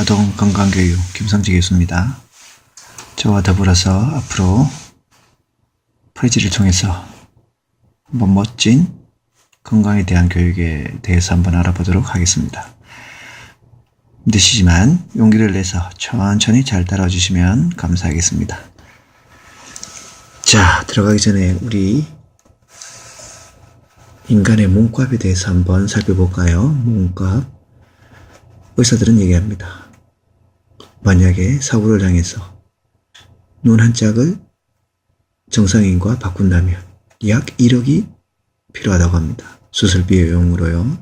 아동 건강교육 김성지 교수입니다. 저와 더불어서 앞으로 프레지를 통해서 한번 멋진 건강에 대한 교육에 대해서 한번 알아보도록 하겠습니다. 힘드시지만 용기를 내서 천천히 잘 따라와 주시면 감사하겠습니다. 자, 들어가기 전에 우리 인간의 몸값에 대해서 한번 살펴볼까요? 몸값. 의사들은 얘기합니다. 만약에 사고를 당해서 눈한 짝을 정상인과 바꾼다면 약 1억이 필요하다고 합니다. 수술 비용으로요.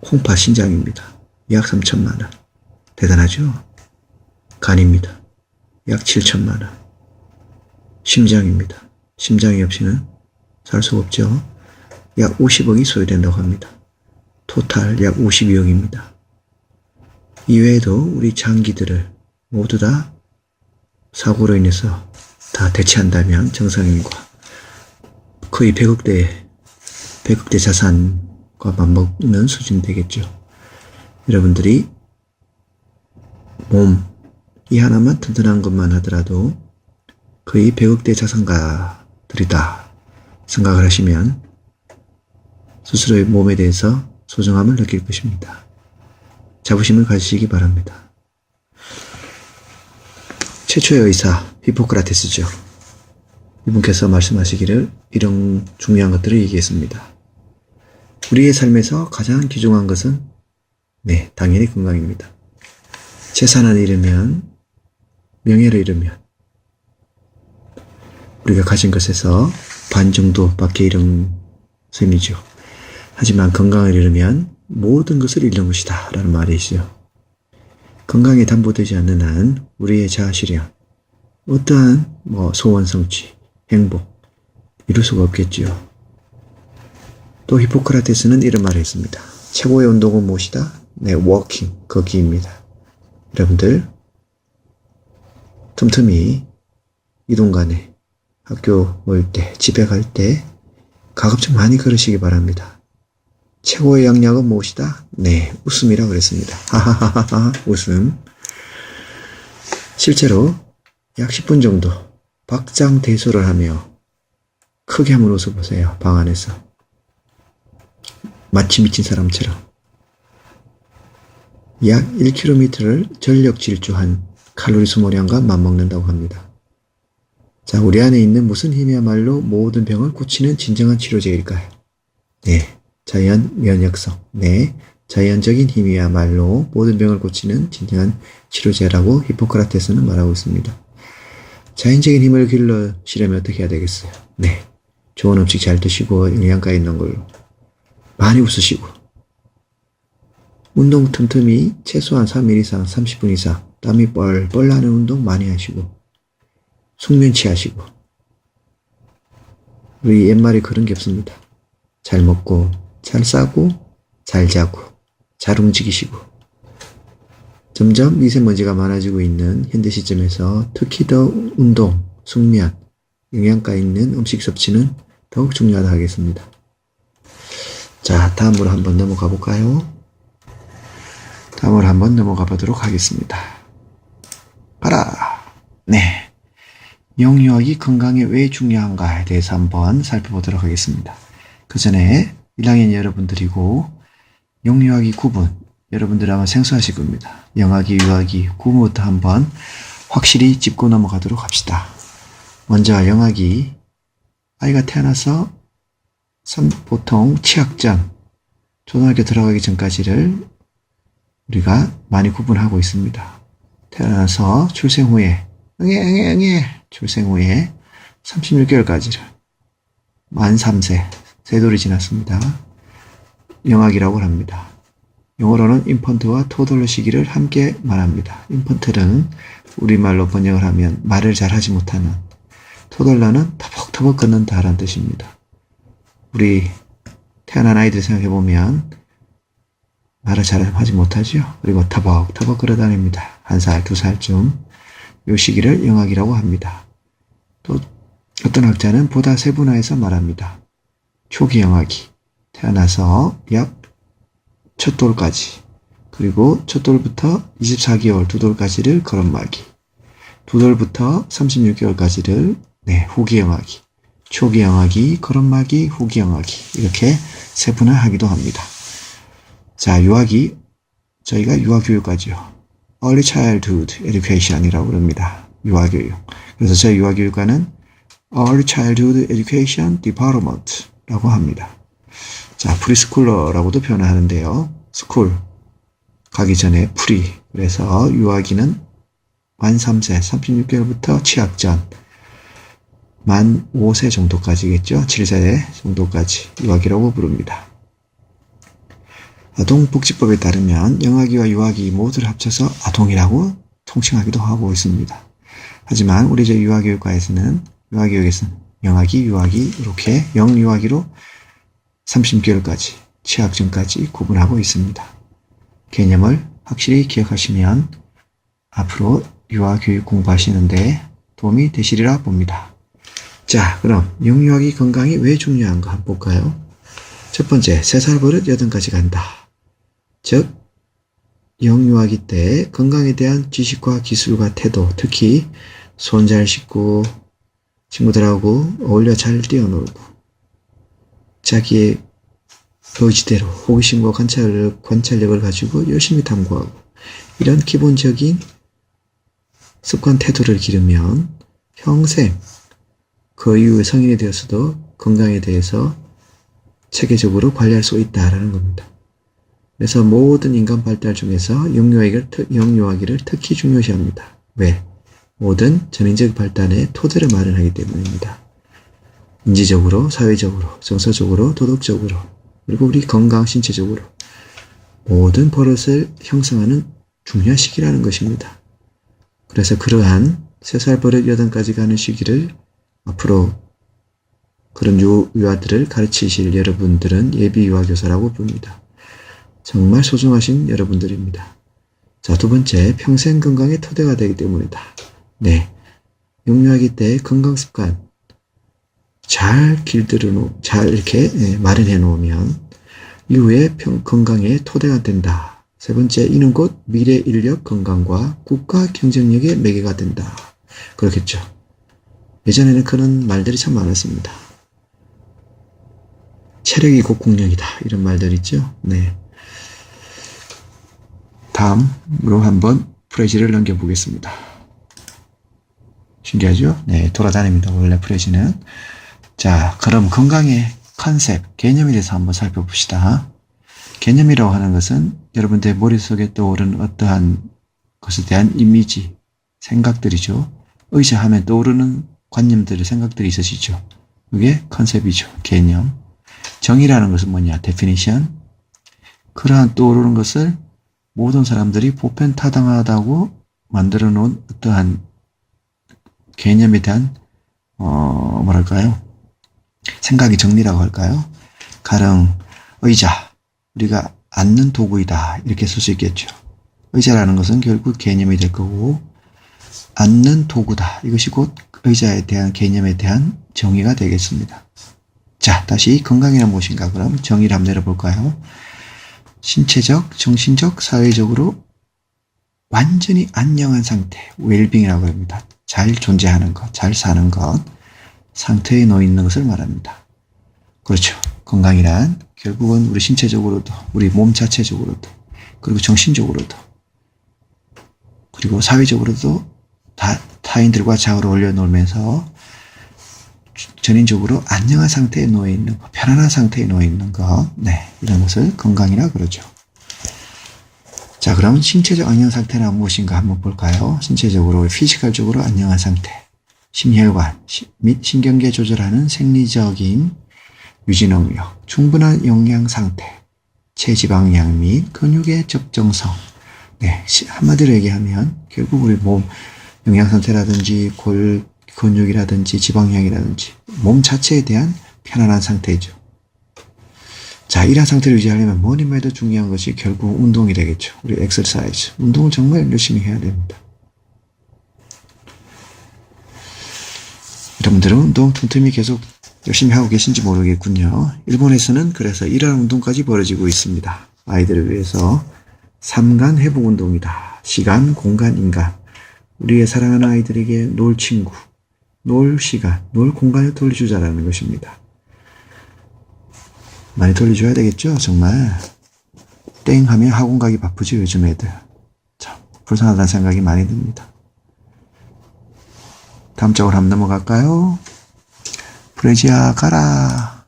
콩파 신장입니다. 약 3천만 원. 대단하죠? 간입니다. 약 7천만 원. 심장입니다. 심장이 없이는 살 수가 없죠. 약 50억이 소요된다고 합니다. 토탈 약 52억입니다. 이외에도 우리 장기들을 모두 다 사고로 인해서 다 대체한다면 정상인과 거의 100억대, 100억대 자산과 맞먹는 수준 되겠죠. 여러분들이 몸, 이 하나만 튼튼한 것만 하더라도 거의 100억대 자산가들이다 생각을 하시면 스스로의 몸에 대해서 소중함을 느낄 것입니다. 자부심을 가지시기 바랍니다. 최초의 의사 히포크라테스죠. 이분께서 말씀하시기를 이런 중요한 것들을 얘기했습니다. 우리의 삶에서 가장 귀중한 것은 네, 당연히 건강입니다. 재산을 잃으면 명예를 잃으면 우리가 가진 것에서 반 정도밖에 잃은 셈이죠. 하지만 건강을 잃으면 모든 것을 잃는 것이다. 라는 말이 있어요. 건강에 담보되지 않는 한 우리의 자아실현, 어떠한 뭐 소원 성취, 행복, 이룰 수가 없겠지요. 또 히포크라테스는 이런 말을 했습니다. 최고의 운동은 무엇이다? 네, 워킹, 걷기입니다. 여러분들, 틈틈이 이동 간에 학교 올 때, 집에 갈 때, 가급적 많이 걸으시기 바랍니다. 최고의 양약은 무엇이다? 네, 웃음이라 그랬습니다. 하하하하, 웃음. 실제로 약 10분 정도 박장대소를 하며 크게 한번 웃어보세요. 방 안에서. 마치 미친 사람처럼. 약 1km를 전력 질주한 칼로리 소모량과 맞먹는다고 합니다. 자, 우리 안에 있는 무슨 힘이야말로 모든 병을 고치는 진정한 치료제일까요? 네, 자연 면역성. 네, 자연적인 힘이야말로 모든 병을 고치는 진정한 치료제라고 히포크라테스는 말하고 있습니다. 자연적인 힘을 길러시려면 어떻게 해야 되겠어요? 네, 좋은 음식 잘 드시고 영양가 있는 걸로 많이 웃으시고 운동 틈틈이 최소한 3일 이상 30분 이상 땀이 뻘뻘 나는 운동 많이 하시고 숙면 취하시고 우리 옛말에 그런 게 없습니다. 잘 먹고 잘 싸고 잘 자고 잘 움직이시고 점점 미세먼지가 많아지고 있는 현대 시점에서 특히 더 운동, 숙면, 영양가 있는 음식 섭취는 더욱 중요하다 하겠습니다. 자, 다음으로 한번 넘어가 볼까요? 다음으로 한번 넘어가 보도록 하겠습니다. 가라! 네. 영유아기 건강에 왜 중요한가에 대해서 한번 살펴보도록 하겠습니다. 그 전에 1학년 여러분들이고 영유아기 구분 여러분들 아마 생소하실 겁니다. 영아기, 유아기 구분부터 한번 확실히 짚고 넘어가도록 합시다. 먼저 영아기 아이가 태어나서 보통 취학전 초등학교 들어가기 전까지를 우리가 많이 구분하고 있습니다. 태어나서 출생 후에 응애 응애 응애 출생 후에 36개월까지를 만 3세 세돌이 지났습니다. 영악이라고 합니다. 영어로는 인펀트와 토돌러 시기를 함께 말합니다. 인펀트는 우리말로 번역을 하면 말을 잘 하지 못하는 토돌러는 터벅터벅 걷는다라는 뜻입니다. 우리 태어난 아이들 생각해 보면 말을 잘 하지 못하죠. 그리고 터벅터벅 걸어다닙니다. 한 살, 두 살쯤 요 시기를 영악이라고 합니다. 또 어떤 학자는 보다 세분화해서 말합니다. 초기 영악이 태어나서 약 첫 돌까지 그리고 첫 돌부터 24개월 두 돌까지를 걸음마기. 두 돌부터 36개월까지를 네, 후기 영하기. 초기 영하기, 걸음마기, 후기 영하기. 이렇게 세분화하기도 합니다. 자, 유아기 저희가 유아교육과죠. Early Childhood Education이라고 그럽니다. 유아교육. 그래서 저희 유아교육과는 Early Childhood Education Department 라고 합니다. 자, 프리스쿨러라고도 표현하는데요. 스쿨 가기 전에 프리. 그래서 유아기는 만 3세, 36개월부터 취학 전, 만 5세 정도까지겠죠. 7세 정도까지 유아기라고 부릅니다. 아동복지법에 따르면 영아기와 유아기 모두를 합쳐서 아동이라고 통칭하기도 하고 있습니다. 하지만 우리 저 유아교육과에서는 유아교육에서는 영아기, 유아기 이렇게 영유아기로 30개월까지 취학 전까지 구분하고 있습니다. 개념을 확실히 기억하시면 앞으로 유아교육 공부하시는데 도움이 되시리라 봅니다. 자, 그럼 영유아기 건강이 왜 중요한가 한번 볼까요? 첫 번째, 3살 버릇 8가지 간다. 즉, 영유아기 때 건강에 대한 지식과 기술과 태도, 특히 손 잘 씻고 친구들하고 어울려 잘 뛰어놀고 자기의 의지대로 호기심과 관찰력, 관찰력을 가지고 열심히 탐구하고 이런 기본적인 습관 태도를 기르면 평생 그 이후에 성인이 되어서도 건강에 대해서 체계적으로 관리할 수 있다라는 겁니다. 그래서 모든 인간 발달 중에서 영유아기를, 특- 영유아기를 특히 중요시합니다. 왜? 모든 전인적 발달의 토대를 마련하기 때문입니다. 인지적으로, 사회적으로, 정서적으로, 도덕적으로, 그리고 우리 건강 신체적으로 모든 버릇을 형성하는 중요한 시기라는 것입니다. 그래서 그러한 3살 버릇 8까지 가는 시기를 앞으로 그런 유, 유아들을 가르치실 여러분들은 예비 유아교사라고 부릅니다. 정말 소중하신 여러분들입니다. 자, 두 번째, 평생 건강의 토대가 되기 때문이다. 네. 영유아기 때 건강 습관 잘 길들여 놓, 잘 이렇게 예, 마련해 놓으면 이후에 평, 건강의 토대가 된다. 세 번째, 이는 곧 미래 인력 건강과 국가 경쟁력의 매개가 된다. 그렇겠죠. 예전에는 그런 말들이 참 많았습니다. 체력이 곧 국력이다. 이런 말들 있죠. 네. 다음으로 한번 프레지를 넘겨보겠습니다. 신기하죠? 네, 돌아다닙니다. 원래 프레지는. 자, 그럼 건강의 컨셉, 개념에 대해서 한번 살펴봅시다. 개념이라고 하는 것은 여러분들 머릿속에 떠오르는 어떠한 것에 대한 이미지, 생각들이죠. 의식하면 떠오르는 관념들의 생각들이 있으시죠. 그게 컨셉이죠. 개념. 정의라는 것은 뭐냐? definition. 그러한 떠오르는 것을 모든 사람들이 보편 타당하다고 만들어 놓은 어떠한 개념에 대한 어 뭐랄까요? 생각의 정리라고 할까요? 가령 의자 우리가 앉는 도구이다 이렇게 쓸 수 있겠죠. 의자라는 것은 결국 개념이 될 거고 앉는 도구다 이것이 곧 의자에 대한 개념에 대한 정의가 되겠습니다. 자 다시 건강이란 무엇인가 그럼 정의를 한번 내려볼까요? 신체적, 정신적, 사회적으로 완전히 안녕한 상태, 웰빙이라고 합니다. 잘 존재하는 것, 잘 사는 것, 상태에 놓여 있는 것을 말합니다. 그렇죠. 건강이란 결국은 우리 신체적으로도, 우리 몸 자체적으로도, 그리고 정신적으로도, 그리고 사회적으로도 다 타인들과 잘 어울려 놀면서 전인적으로 안녕한 상태에 놓여 있는 것, 편안한 상태에 놓여 있는 것, 네, 이런 것을 건강이라 그러죠. 자, 그럼 신체적 안녕 상태는 무엇인가 한번 볼까요? 신체적으로, 피지컬적으로 안녕한 상태, 심혈관 시- 및 신경계 조절하는 생리적인 유지 능력, 충분한 영양 상태, 체지방량 및 근육의 적정성. 네, 시- 한마디로 얘기하면 결국 우리 몸 영양 상태라든지 골 근육이라든지 지방량이라든지 몸 자체에 대한 편안한 상태죠. 자, 이런 상태를 유지하려면 뭐니 뭐 해도 중요한 것이 결국 운동이 되겠죠. 우리 엑서사이즈. 운동을 정말 열심히 해야 됩니다. 여러분들은 운동 틈틈이 계속 열심히 하고 계신지 모르겠군요. 일본에서는 그래서 이러한 운동까지 벌어지고 있습니다. 아이들을 위해서 삼간 회복 운동이다. 시간, 공간, 인간. 우리의 사랑하는 아이들에게 놀 친구, 놀 시간, 놀 공간을 돌려주자라는 것입니다. 많이 돌려줘야 되겠죠? 정말. 땡 하면 학원 가기 바쁘죠, 요즘 애들. 참, 불쌍하다는 생각이 많이 듭니다. 다음 쪽으로 한번 넘어갈까요? 프레지아 가라.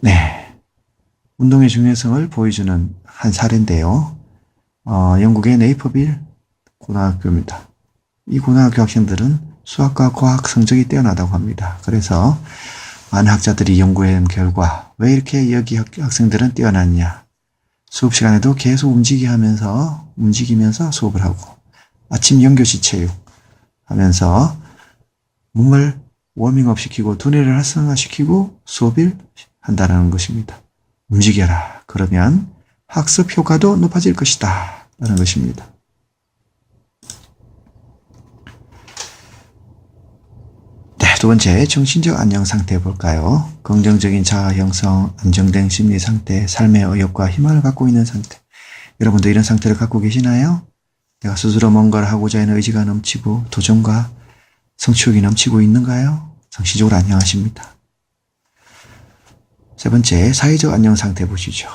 네. 운동의 중요성을 보여주는 한 사례인데요. 어, 영국의 네이퍼빌 고등학교입니다. 이 고등학교 학생들은 수학과 과학 성적이 뛰어나다고 합니다. 그래서 많은 학자들이 연구한 결과 왜 이렇게 여기 학- 학생들은 뛰어났냐? 수업 시간에도 계속 움직이 하면서 움직이면서 수업을 하고 아침 연교시 체육 하면서 몸을 워밍업 시키고 두뇌를 활성화시키고 수업을 한다는 것입니다. 움직여라. 그러면 학습 효과도 높아질 것이다. 라는 것입니다. 네, 두 번째, 정신적 안녕 상태 볼까요? 긍정적인 자아 형성, 안정된 심리 상태, 삶의 의욕과 희망을 갖고 있는 상태. 여러분도 이런 상태를 갖고 계시나요? 내가 스스로 뭔가를 하고자 하는 의지가 넘치고 도전과 성취욕이 넘치고 있는가요? 정신적으로 안녕하십니다. 세 번째, 사회적 안녕 상태 보시죠.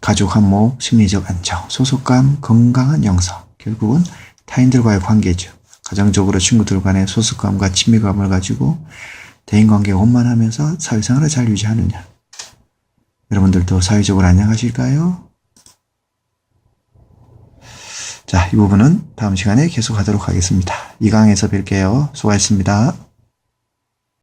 가족 한목, 심리적 안정, 소속감, 건강한 영성. 결국은 타인들과의 관계죠. 가정적으로 친구들 간의 소속감과 친밀감을 가지고 대인관계가 원만하면서 사회생활을 잘 유지하느냐. 여러분들도 사회적으로 안녕하실까요? 자, 이 부분은 다음 시간에 계속하도록 하겠습니다. 이 강에서 뵐게요. 수고하셨습니다.